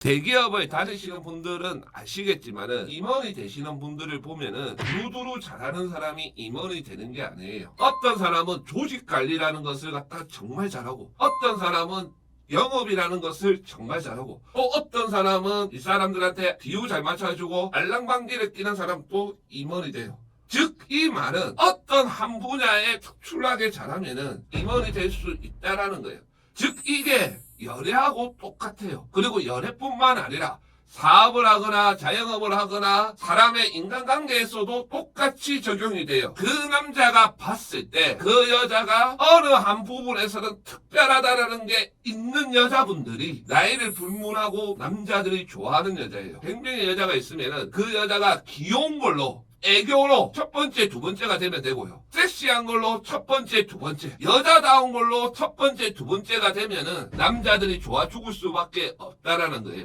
대기업을 다니시는 분들은 아시겠지만은 임원이 되시는 분들을 보면은 두루두루 잘하는 사람이 임원이 되는 게 아니에요. 어떤 사람은 조직 관리라는 것을 갖다 정말 잘하고 어떤 사람은 영업이라는 것을 정말 잘하고 또 어떤 사람은 이 사람들한테 비유 잘 맞춰주고 알랑방귀를 끼는 사람도 임원이 돼요. 즉 이 말은 어떤 한 분야에 특출나게 잘하면은 임원이 될 수 있다라는 거예요. 즉 이게 연애하고 똑같아요. 그리고 연애뿐만 아니라 사업을 하거나 자영업을 하거나 사람의 인간관계에서도 똑같이 적용이 돼요. 그 남자가 봤을 때 그 여자가 어느 한 부분에서는 특별하다라는 게 있는 여자분들이 나이를 불문하고 남자들이 좋아하는 여자예요. 100명의 여자가 있으면은 그 여자가 귀여운 걸로 애교로 첫 번째, 두 번째가 되면 되고요. 섹시한 걸로 첫 번째, 두 번째. 여자다운 걸로 첫 번째, 두 번째가 되면은 남자들이 좋아 죽을 수밖에 없다라는 거예요.